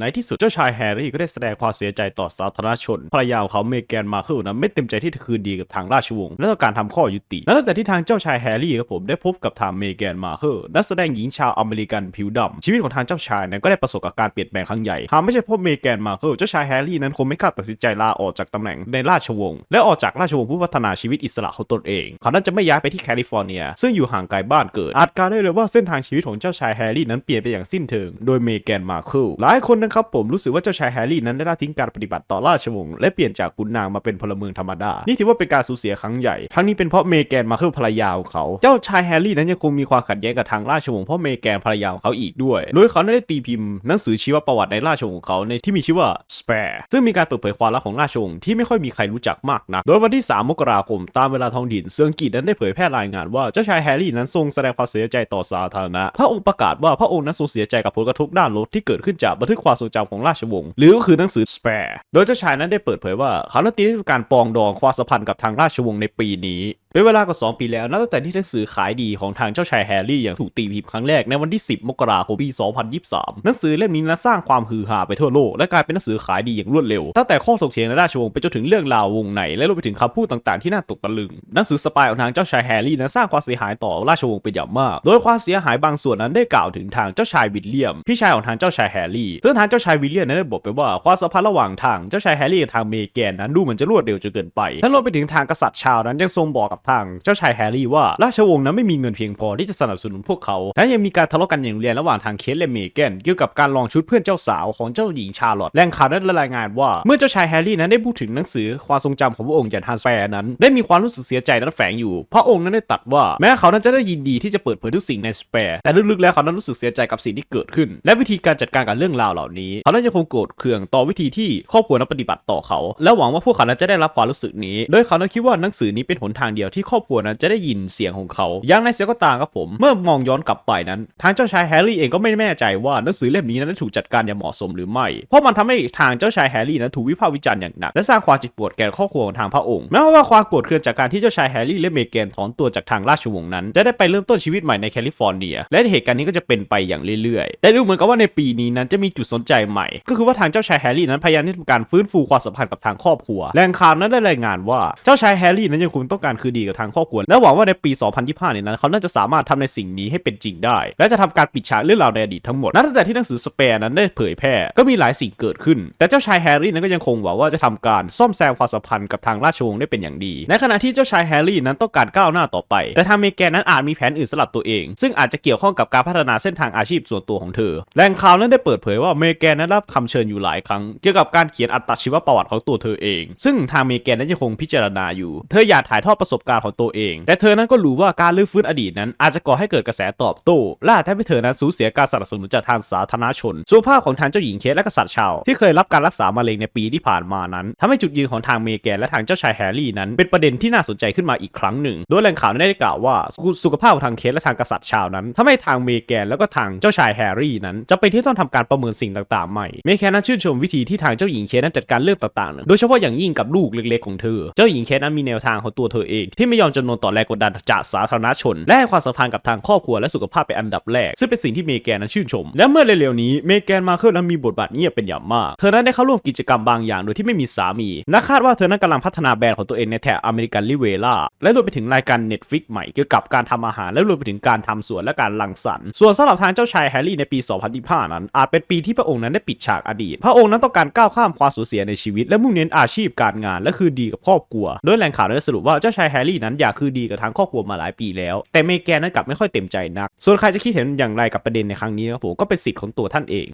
ในที่สุดเจ้าชายแฮร์รี่ก็ได้แสดงความเสียใจต่อสาธารณชนภรรยาของเขาเมแกนมาเคิลนั้นไม่เต็มใจที่จะคืนดีกับทางราชวงศ์และต้องการทำข้อยุติและตั้งแต่ที่ทางเจ้าชายแฮร์รี่ครับผมได้พบกับทางเมแกนมาเคิลนักแสดงหญิงชาวอเมริกันผิวดำชีวิตของทางเจ้าชายนั้นก็ได้ประสบกับการเปลี่ยนแปลงครั้งใหญ่หากไม่ใช่เพราะเมแกนมาเคิลเจ้าชายแฮร์รี่นั้นคงไม่กล้าตัดสินใจลาออกจากตำแหน่งในราชวงศ์และออกจากราชวงศ์เพื่อพัฒนาชีวิตอิสระของตนเองเขานั้นจะไม่ย้ายไปที่แคลิฟอร์เนีย ซึ่งอยู่ห่างไกลบ้านเกิดอาจกล่าวได้เลยว่าเส้นทางชีวิตของเจ้าชายแฮร์รี่นั้นเปลี่ยนไปอย่างสิ้นเชิงโดยเมแกนมาเคิลหลายคนนะครับผมรู้สึกว่าเจ้าชายแฮร์รี่นั้นได้ละทิ้งการปฏิบัติต่อราชวงศ์และเปลี่ยนจากขุนนางมาเป็นพลเมืองธรรมดา นี่ถือว่าเป็นการสูญเสียครั้งใหญ่ ทั้งนี้เป็นเพราะเมแกนมาเคิลภรรยาของเขา เจ้าชายแฮร์รี่นั้นยังคงมีความขัดแย้งกับทางราชวงศ์เพราะเมแกนภรรยาของเขาอีกด้วย โดยเขาได้ตีพิมพ์หนังสือชีวประวัติในราชวงศ์ของเขาในที่มีชื่อว่า Spare ซึ่งมีการเปิดเผยความลับของราชวงศ์ที่ไม่ค่อยมีใครรู้จักมากนัก โดยวันที่ 3 มกราคมตามเวลาท้องถิ่นเซิงกีดนั้นได้เผยแพร่รายงานว่าเจ้าชายแฮร์รี่นั้นทรงแสดงความเสียใจต่อสาธารณะพระองค์ประกาศว่าพระองค์นั้นทรงเสียใจกับผลกระทบด้านลบที่เกิดขึ้นจากบันทึกความทรงจำของราชวงศ์หรือก็คือหนังสือ Spare โดยเจ้าชายนั้นได้เปิดเผยว่าเขานั้นเตรียการปองดองความสัมพันธ์กับทางราชวงศ์ในปีนี้ เป็นเวลากว่า 2 ปีแล้วนับตั้งแต่ที่หนังสือขายดีของทางเจ้าชายแฮร์รี่อย่างถูกตีพิมพ์ครั้งแรกในวันที่ 10 มกราคมปี 2023 หนังสือเล่มนี้นะสร้างความฮือฮาไปทั่วโลก และกลายเป็นหนังสือขายดีอย่างรวดเร็ว ตั้งแต่ข้อถกเถียงในราชวงศ์ไปจนถึงเรื่องราววงในและรวมไปถึงคำพูดต่างๆที่น่าตกตะลึง หนังสือสปายของทางเจ้าชายแฮร์รี่นั้สร้างความเสียหายต่อราชวงศ์เป็นอย่างมาก โดยความเสียหายบางส่วนนั้นได้กล่าวถึงทางเจ้าชายวิลเลียม พี่ชายของทางเจ้าชายแฮร์รี่ ซึ่งทางเจ้าชายวิลเลียมนั้นได้บอกไปว่าความสัมพันธ์ระหว่างทางเจ้าชายแฮร์รี่กับทางเมแกนนั้นดูเหมือนจะรวดเร็วจนเกินไปทั้งรวมไปถึงทางกษัตริย์ชาวนั้นยังทรงบอกกับทางเจ้าชายแฮร์รี่ว่า ราชวงศ์นั้นไม่มีเงินเพียงพอที่จะสนับสนุนพวกเขาและยังมีการทะเลาะกันอย่างรุนแรงระหว่างทางเคสและเมแกนเกี่ยวกับการลองชุดเพื่อนเจ้าสาวของเจ้าหญิงชาร์ลอตแหล่งข่าวนั้นรายงานว่าเมื่อเจ้าชายแฮร์รี่นั้นได้พูดถึงหนังสือความทรงจำของพระองค์อย่างฮันส์แฟร์นั้นได้มีความรู้สึกเสียใจนั้นแฝงอยู่ พระองค์นั้นได้ตัดว่าแม้เขานั้นจะได้ยินดีที่จะเปิดเผยทุกสิ่งในสเปร์แต่ลึกๆแล้วเขานั้นรู้สึกเสียใจกับสิ่งที่เกิดขึ้น และวิธีการจัดการกับเรื่องราวเหล่านี้ เขานั้นยังคงโกรธเคืองต่อวิธีที่ครอบครัวนั้นปฏิบัติต่อเขา และหวังว่าพวกเขานั้นจะได้รับความรู้สึกนี้ โดยเขานั้นคิดว่าหนังสือนี้เป็นหนทางเดียวที่ครอบครัวนั้นจะได้ยินเสียงของเขาอย่างไรเสียก็ตามครับผม เมื่อมองย้อนกลับไปนั้น ทางเจ้าชายแฮร์รี่เองก็ไม่แน่ใจว่าหนังสือเล่มนี้นั้นถูกจัดการอย่างเหมาะสมหรือไม่ เพราะมันทำให้ทางเจ้าชายแฮร์รี่นั้นถูกวิพากษ์วิจารณ์อย่างหนักและสร้างความจิตปวดแก่ครอบครัวของทางพระองค์แม้ว่าความโกรธเคืองจากการที่เจ้าชายแฮร์รี่และเมแกนถอนตัวจากทางราชวงศ์นั้น จะได้ไปเริ่มต้นชีวิตใหม่ในแคลิฟอร์เนีย และเหตุการณ์นี้ก็จะเป็นไปอย่างเรื่อยๆแต่ดูเหมือนกับว่าในปีนี้นั้นจะมีจุดสนใจใหม่ ก็คือว่าทางเจ้าชายแฮร์รี่นั้นพยายามที่จะทำการฟื้นฟูความสัมพันธ์กับทางครอบครัวแหล่งข่าวนั้นได้รายงานว่าเจ้าชายแฮร์รี่นั้นยังคงต้องการคืนดีกับทางครอบครัวและหวังว่าในปี 2025เนี่ยนั้นเขาน่าจะสามารถทำในสิ่งนี้ให้เป็นจริงได้ และจะทำการปิดฉากเรื่องราวในอดีตทั้งหมดนับตั้งแต่ที่หนังสือสเปร์นั้นได้เผยแพร่ก็มีหลายสิ่งเกิดขึ้น แต่เจ้าชายแฮร์รี่นั้นก็ยังคงหวังว่าจะทำการซ่อมแซมความสัมพันธ์กับทางราชวงศ์ได้เป็นอย่างดี ในขณะที่เจ้าชายแฮร์รี่นั้นต้องการก้าวหน้าต่อไป แต่ทางเมแกนนั้นอาจมีแผนอื่นสำหรับตัวเอง ซึ่งอาจจะเกี่ยวข้องกับการพัฒนาเส้นทางอาชีพส่วนตัวของเธอแหล่งข่าวนั้นได้เปิดเผยว่าเมแกนนั้นรับคำเชิญอยู่หลายครั้งเกี่ยวกับการเขียนอัตชีวประวัติของตัวเธอเอง ซึ่งทางเมแกนนั้นยังคงพิจารณาอยู่ เธออยากถ่ายทอดประสบการณ์ของตัวเอง แต่เธอนั้นก็รู้ว่าการลื้อฟื้นอดีตนั้น อาจจะก่อให้เกิดกระแสตอบโต้และอาจทำให้เธอนั้นสูญเสียการสนับสนุนจากทางสาธารณชนส่วนภาพของทางเจ้าหญิงเคสและกษัตริย์ชาว ที่เคยรับการรักษามะเร็งในปีที่ผ่านมานั้นทำให้จุดยืนของทางเมแกนและทางเจ้าชายแฮร์รี่นั้น เป็นประเด็นที่น่าสนใจขึ้นมาอีกครั้งหนึ่ง โดยแหล่งข่าวได้กล่าวว่าสุขภาพของทางเคสและทางกษัตริย์ชาวนั้นทำให้ทางเมแกนแล้วก็ทางเจ้าชายแฮร์รี่นั้นจะเป็นที่ต้องทำการประเมินสิ่งต่างๆใหม่เมแกนนั้นชื่นชมวิธีที่ทางเจ้าหญิงเคสนั้นจัดการเรื่องต่างๆ โดยเฉพาะอย่างยิ่งกับลูกเล็กๆของเธอ เจ้าหญิงเคสนั้นมีแนวทางของตัวเธอเองที่ไม่ยอมจำนวนต่อแรงกดดันจากสาธารณชน และให้ความสำคัญกับทางครอบครัวและสุขภาพเป็นอันดับแรก ซึ่งเป็นสิ่งที่เมแกนนั้นชื่นชม และเมื่อเร็วๆนี้เมแกนมาเคิลนั้นมีบทบาทเงียบเป็นอย่างมาก เธอนั้นได้เข้าร่วมกิจกรรมบางอย่างโดยที่ไม่มีสามีและคาดว่าเธอนั้นกำลังพัฒนาแบรนด์ของตัวเองในแถบอเมริกันลิเวล่าและรวมไปถึงรายการ Netflix ใหม่เกี่ยวกับการทำอาหารและรวมไปถึงการทำสวนและการรังสรรค์ส่วนสำหรับทางเจ้าชายแฮร์รี่ในปี 2025 นั้น อาจเป็นปีที่พระองค์นั้นได้ปิดฉากอดีต พระองค์นั้นต้องการก้าวข้ามความสูญเสียในชีวิต และมุ่งเน้นอาชีพการงานและคืนดีกับครอบครัว โดยแหล่งข่าวได้สรุปว่าเจ้าชายแฮร์รี่นั้นอยากคือดีกับทางครอบครัวมาหลายปีแล้ว แต่เมแกนนั้นกลับไม่ค่อยเต็มใจนัก ส่วนใครจะคิดเห็นอย่างไรกับประเด็นในครั้งนี้นะครับผมก็เป็นสิทธิ์ของตัวท่านเอง